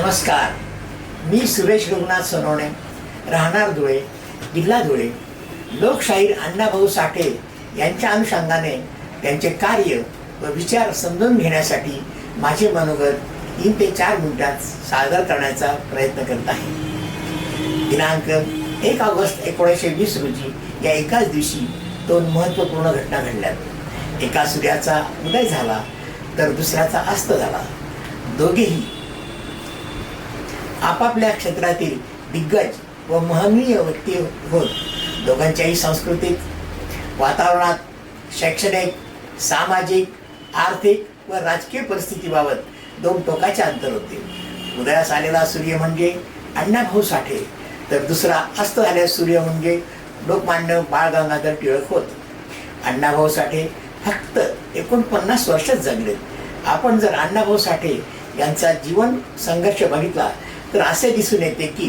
नमस्कार. मी सुरेश रघुनाथ सोनवणे राहणार धुळे जिल्हा धुळे. लोकशाहीर अण्णाभाऊ साठे यांच्या अनुषंगाने त्यांचे कार्य व विचार समजून घेण्यासाठी माझे मनोगत तीन ते चार मिनिटात सादर करण्याचा प्रयत्न करत आहे. दिनांक एक ऑगस्ट एकोणीसशे वीस रोजी या एकाच दिवशी दोन महत्त्वपूर्ण घटना घडल्यात एका सूर्याचा उदय झाला तर दुसऱ्याचा अस्त झाला. दोघेही आपापल्या क्षेत्रातील दिग्गज व महनीय व्यक्ती होत. दोघांच्याही सांस्कृतिक वातावरणात शैक्षणिक सामाजिक आर्थिक व राजकीय परिस्थितीबाबत दोन टोकाचे अंतर होते. उदयास आलेला सूर्य म्हणजे अण्णाभाऊ साठे तर दुसरा अस्त आलेला सूर्य म्हणजे लोकमान्य बाळ गंगाधर टिळक होत. अण्णाभाऊ साठे फक्त एकोणपन्नास वर्षच जगलेत. आपण जर अण्णाभाऊ साठे यांचा जीवन संघर्ष बघितला तर असे दिसून येते की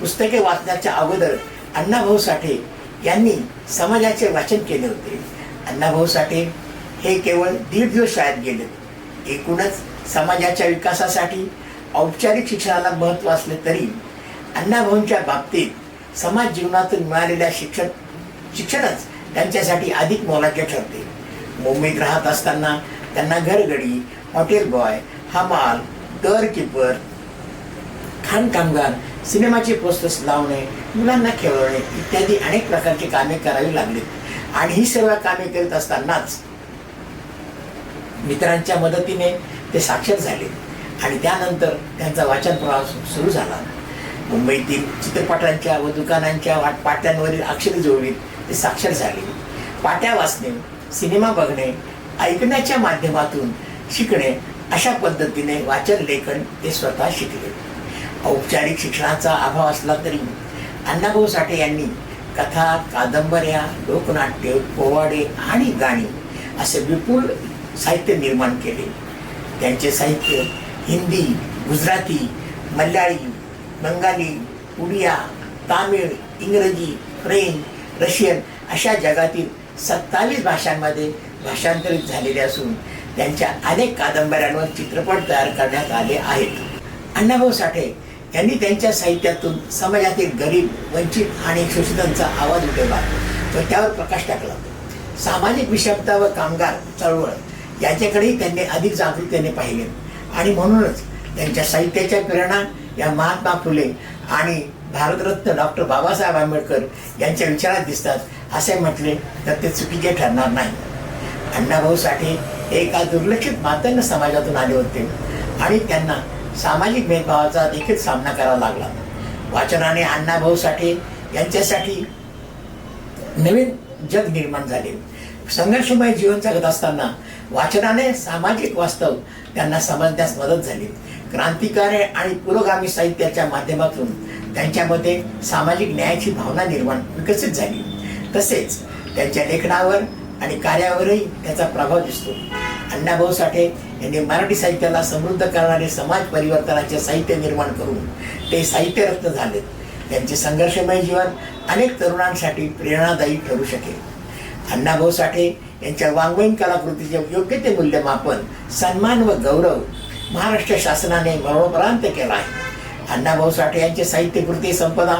पुस्तके वाचण्याच्या अगोदर अण्णाभाऊ साठे यांनी समाजाचे वाचन केले होते. अण्णाभाऊ साठे हे केवळ दीड दिवस शाळेत गेले. एकूणच समाजाच्या विकासासाठी औपचारिक शिक्षणाला महत्त्व असले तरी अण्णाभाऊंच्या बाबतीत समाज जीवनातून मिळालेल्या शिक्षण शिक्षणच त्यांच्यासाठी अधिक मोलाचे ठरते. मुंबईत राहत असताना त्यांना घरगडी हॉटेल बॉय हमाल डोअर किपर खाण कामगार सिनेमाचे पोस्टर्स लावणे मुलांना खेळवणे इत्यादी अनेक प्रकारची कामे करावी लागली आणि ही सर्व कामे करीत असतानाच मित्रांच्या मदतीने ते साक्षर झाले. आणि त्यानंतर त्यांचा वाचन प्रवास सुरू झाला. मुंबईतील चित्रपटांच्या व दुकानांच्या वाट पाट्यांवरील अक्षरे जोडीत ते साक्षर झाले. पाट्या वाचणे सिनेमा बघणे ऐकण्याच्या माध्यमातून शिकणे अशा पद्धतीने वाचन लेखन ते स्वतः शिकले. औपचारिक शिक्षणाचा अभाव असला तरी अण्णाभाऊ साठे यांनी कथा कादंबऱ्या लोकनाट्य पोवाडे आणि गाणी असे विपुल साहित्य निर्माण केले. त्यांचे साहित्य हिंदी गुजराती मल्याळी बंगाली उडिया तामिळ इंग्रजी फ्रेंच रशियन अशा जगातील सत्तावीस भाषांमध्ये भाषांतरित झालेले असून त्यांच्या अनेक कादंबऱ्यांवर चित्रपट तयार करण्यात आले आहेत. अण्णाभाऊ साठे यांनी त्यांच्या साहित्यातून समाजातील गरीब वंचित आणि शोषितांचा आवाज उठवला. व त्यावर प्रकाश टाकला. सामाजिक विषमता व कामगार चळवळ याच्याकडेही त्यांनी अधिक जागृतीने पाहिले. आणि म्हणूनच त्यांच्या साहित्याच्या प्रेरणा या महात्मा फुले आणि भारतरत्न डॉक्टर बाबासाहेब आंबेडकर यांच्या विचारात दिसतात असे म्हटले तर ते चुकीचे ठरणार नाही. अण्णाभाऊ साठे एका दुर्लक्षित मातंग समाजातून आले होते आणि त्यांना सामाजिक भेदभावाचा देखील सामना करावा लागला. वाचनाने अण्णाभाऊ साठे यांच्यासाठी नवीन जग निर्माण झाले. संघर्षमय जीवन जगत असताना वाचनाने सामाजिक वास्तव त्यांना समजण्यास मदत झाली. क्रांतिकारी आणि पुरोगामी साहित्याच्या माध्यमातून त्यांच्यामध्ये सामाजिक न्यायाची भावना निर्माण विकसित झाली. तसेच त्यांच्या लेखनावर आणि कार्यावरही त्याचा प्रभाव दिसतो. अण्णाभाऊ साठे यांनी मराठी साहित्याला समृद्ध करणारे समाज परिवर्तनाचे साहित्य निर्माण करून ते साहित्यरत्न झालेत. त्यांचे संघर्षमय जीवन अनेक तरुणांसाठी प्रेरणादायी ठरू शकेल. अण्णाभाऊ साठे यांच्या वाङ्मयीन कलाकृतीचे योग्य ते मूल्यमापन सन्मान व गौरव महाराष्ट्र शासनाने मरणोपरांत केला आहे. अण्णाभाऊ साठे यांचे साहित्यकृती संपदा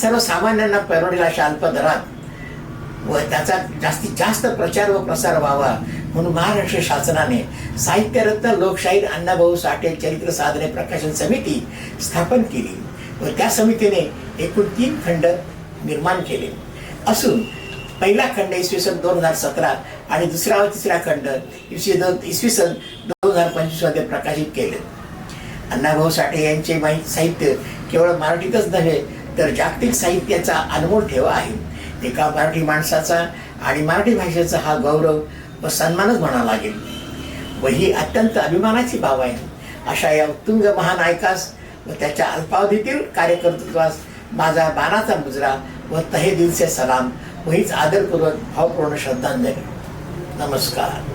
सर्वसामान्यांना परवडेल अशा अल्प दरात व त्याचा जास्तीत जास्त प्रचार व प्रसार व्हावा म्हणून महाराष्ट्र शासनाने साहित्यरत्न लोकशाहीर अण्णाभाऊ साठे चरित्र साधने प्रकाशन समिती स्थापन केली व त्या समितीने एकूण तीन खंड निर्माण केले. असून पहिला खंड इसवी सन दोन हजार सतरा आणि दुसरा व तिसरा खंड इसवी दोन इसवी सन दोन हजार पंचवीसमध्ये प्रकाशित केले. अण्णाभाऊ साठे यांचे माहीत साहित्य केवळ मराठीतच नव्हे तर जागतिक साहित्याचा अनमोल ठेवा आहे. एका मराठी माणसाचा आणि मराठी भाषेचा हा गौरव व सन्मानच म्हणावा लागेल. व ही अत्यंत अभिमानाची बाब आहे. अशा या उत्तुंग महानायकास व त्याच्या अल्पावधीतील कार्यकर्तृत्वास माझा बाणाचा मुजरा व तहे दिलचे सलाम. व हीच आदरपूर्वक भावपूर्ण श्रद्धांजली. नमस्कार.